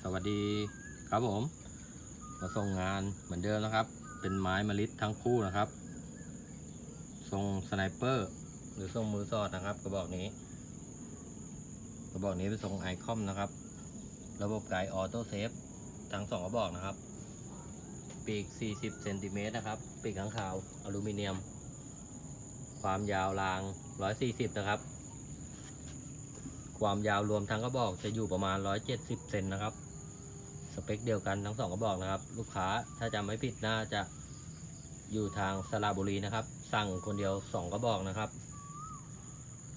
สวัสดีครับผม มาส่งงานเหมือนเดิมนะครับ เป็นไม้มะลิทั้งคู่นะครับ ทรงสไนเปอร์ หรือทรงมือสอดนะครับ กระบอกนี้ กระบอกนี้เป็นทรงไอคอมนะครับ ระบบไกออโต้เซฟทั้งสองกระบอกนะครับ ปีก 40เซนติเมตรนะครับ ปีกข้างขาวอลูมิเนียม ความยาวราง 140 นะครับ ความยาวรวมทั้งกระบอกจะอยู่ประมาณ 170 เซนนะครับ สเปคเดียวกันทั้งสองกระบอกนะครับ ลูกค้าถ้าจำไม่ผิดน่าจะอยู่ทางสระบุรีนะครับ สั่งคนเดียวสองกระบอกนะครับ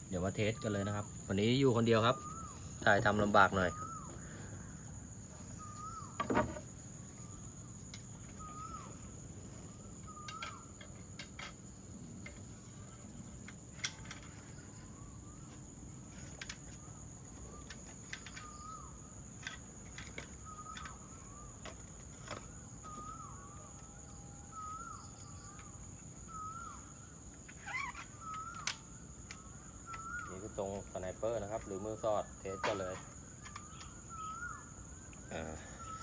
เดี๋ยวมาเทสกันเลยนะครับ วันนี้อยู่คนเดียวครับถ่ายทำลำบากหน่อย นี่คือตรงสไนเปอร์นะครับ หรือมือสอดเทสกันเลย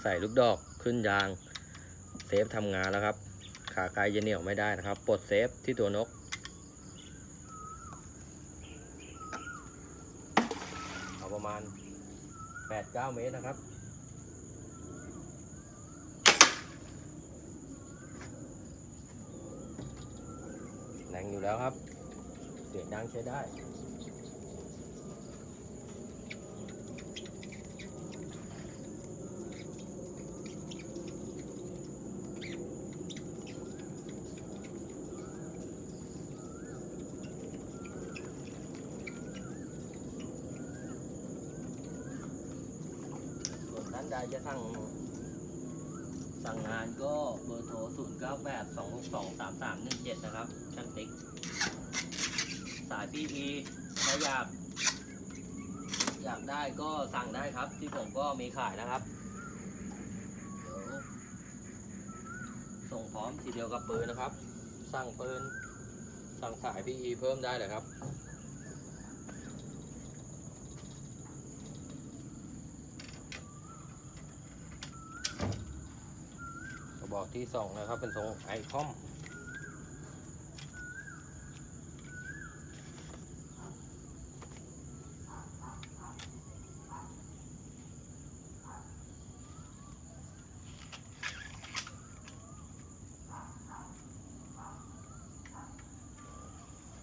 ใส่ลูกดอกขึ้นยางเซฟทำงานแล้วครับ ขาไกลจะเหนียวไม่ได้นะครับปลดเซฟที่ตัวนก เอาประมาณ 8-9 เมตรนะครับแรงอยู่แล้วครับ เสียงดังใช้ได้ ใดจะสั่ง สั่งงานก็เบอร์โทร 0 9 8 2 6 2 3 3 1 7 นะครับช่างติ๊ก สาย PE ถ้าอยาก อยากได้ก็สั่งได้ครับ ที่ผมก็มีขายนะครับ เดี๋ยว ส่งพร้อมทีเดียวกับปืนนะครับ สั่งปืน สั่งสาย PE เพิ่มได้เลยครับ กระ บอกที่สองนะครับ เป็นทรงไอคอม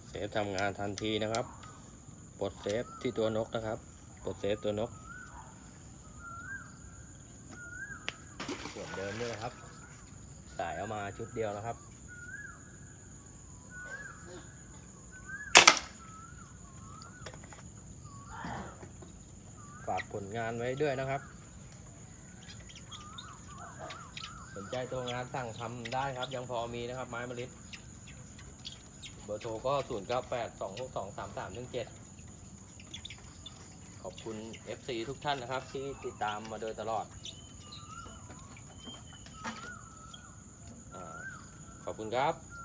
เซฟทำงานทันทีนะครับ ปลดเซฟที่ตัวนกนะครับ ปลดเซฟตัวนก ส่วนเดิมนี่นะครับ สายเอามาชุดเดียวนะครับ ฝากผลงานไว้ด้วยนะครับ สนใจตัวงานสั่งทำได้ครับ ยังพอมีนะครับไม้มะลิเบอร์โทรก็ 0 9 8 2 6 2 3 3 1 7 ขอบคุณ FC ทุกท่านนะครับ ที่ติดตามมาโดยตลอด ขอบคุณครับ